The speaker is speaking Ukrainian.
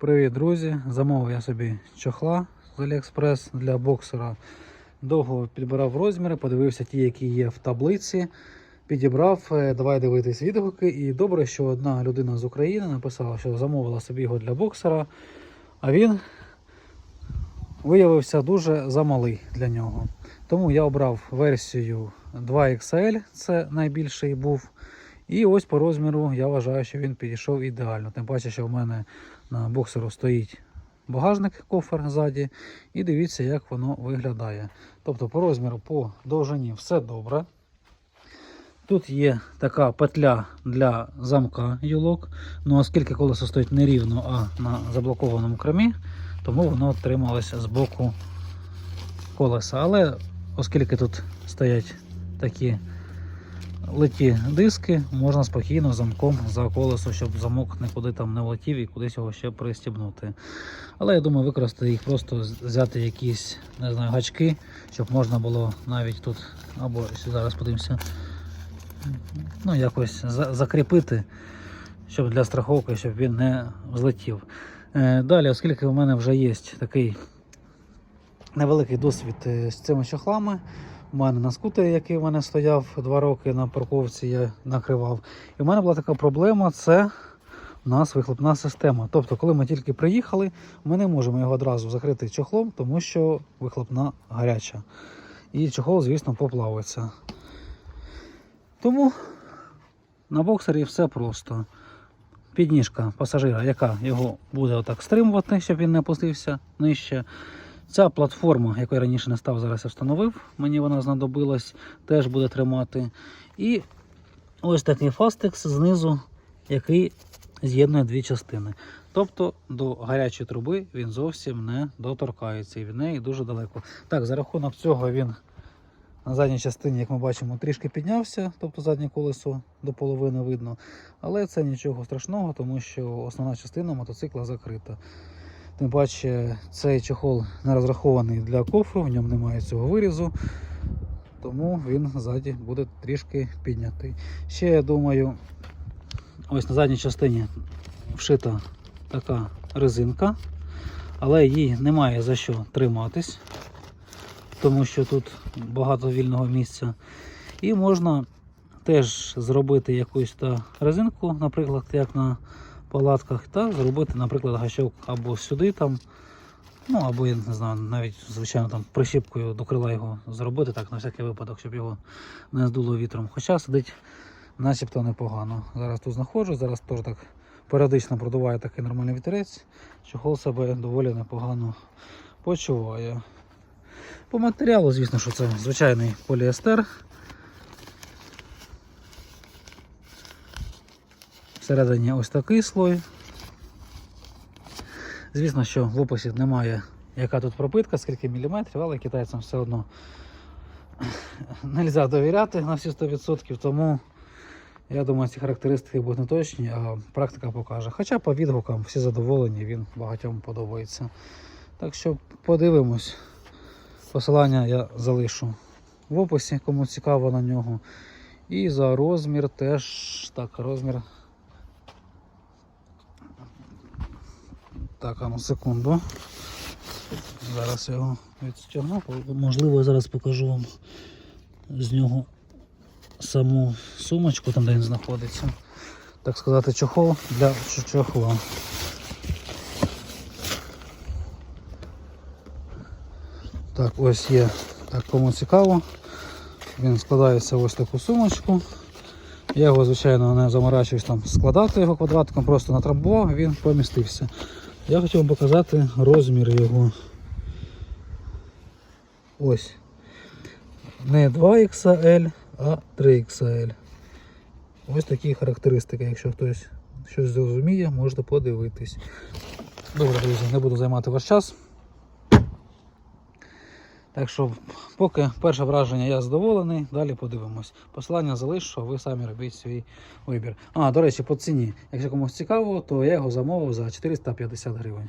Привіт, друзі! Замовив я собі чохла з Aliexpress для боксера. Довго підбирав розміри, подивився ті, які є в таблиці. Підібрав, Е, давай дивитись відгуки. І добре, що одна людина з України написала, що замовила собі його для боксера, а він виявився дуже замалий для нього. Тому я обрав версію 2XL, це найбільший був. І ось по розміру я вважаю, що він підійшов ідеально. Тим паче, що в мене на боксеру стоїть багажник, кофер ззаді. І дивіться, як воно виглядає. Тобто по розміру, по довжині все добре. Тут є така петля для замка юлок. Ну, оскільки колесо стоїть не рівно, а на заблокованому кремі, тому воно трималося з боку колеса. Але оскільки тут стоять такі литі диски, можна спокійно замком за колесо, щоб замок нікуди там не влетів і кудись його ще пристібнути. Але я думаю, використати їх просто взяти якісь не знаю, гачки, щоб можна було навіть тут, або зараз подивимося, ну якось за- закріпити, щоб для страховки, щоб він не злетів. Е, Далі, оскільки у мене вже є такий невеликий досвід е, з цими чохлами. У мене на скутері, який в мене стояв два роки на парковці, я накривав. І в мене була така проблема: це у нас вихлопна система. Тобто, коли ми тільки приїхали, ми не можемо його одразу закрити чохлом, тому що вихлопна гаряча. І чохол, звісно, поплавиться. Тому на боксері все просто. Підніжка пасажира, яка його буде отак стримувати, щоб він не опустився нижче. Ця платформа, яку я раніше не став, зараз я встановив, мені вона знадобилась, теж буде тримати. І ось такий фастекс знизу, який з'єднує дві частини. Тобто до гарячої труби він зовсім не доторкається і від неї дуже далеко. Так, за рахунок цього він на задній частині, як ми бачимо, трішки піднявся, тобто заднє колесо до половини видно. Але це нічого страшного, тому що основна частина мотоцикла закрита. Тим паче цей чохол не розрахований для кофру, в ньому немає цього вирізу, тому він ззаді буде трішки піднятий. Ще я думаю, ось на задній частині вшита така резинка, але їй немає за що триматись, тому що тут багато вільного місця. І можна теж зробити якусь та резинку, наприклад, як на палатках, та зробити, наприклад, гачок або сюди там, ну або я не знаю, навіть звичайно там прищіпкою до крила його зробити, так на всякий випадок, щоб його не здуло вітром. Хоча сидить начебто непогано. Зараз тут знаходжу, зараз теж так періодично продуває такий нормальний вітерець. Чохол себе доволі непогано почуває. По матеріалу, звісно, що це звичайний поліестер. Всередині ось такий слой. Звісно, що в описі немає, яка тут пропитка, скільки міліметрів, але китайцям все одно не можна довіряти на всі 100%, тому я думаю, ці характеристики будуть не точні, а практика покаже. Хоча по відгукам всі задоволені, він багатьом подобається. Так що подивимось. Посилання я залишу в описі, кому цікаво на нього. І за розмір теж так, розмір Так, а ну секунду. Зараз його відстягну. Можливо, я зараз покажу вам з нього саму сумочку, там де він знаходиться. Так сказати, чохол для чохла. Так, ось є. Так, кому цікаво. Він складається в ось таку сумочку. Я його, звичайно, не заморачуюсь там складати його квадратиком, просто натрамбував, він помістився. Я хотів вам показати розмір його. Ось. Не 2XL, а 3XL. Ось такі характеристики. Якщо хтось щось зрозуміє, можете подивитись. Добре, друзі, не буду займати ваш час. Так що, поки перше враження я задоволений, далі подивимось. Посилання залишу, а ви самі робіть свій вибір. А, до речі, по ціні. Якщо комусь цікаво, то я його замовив за 450 гривень.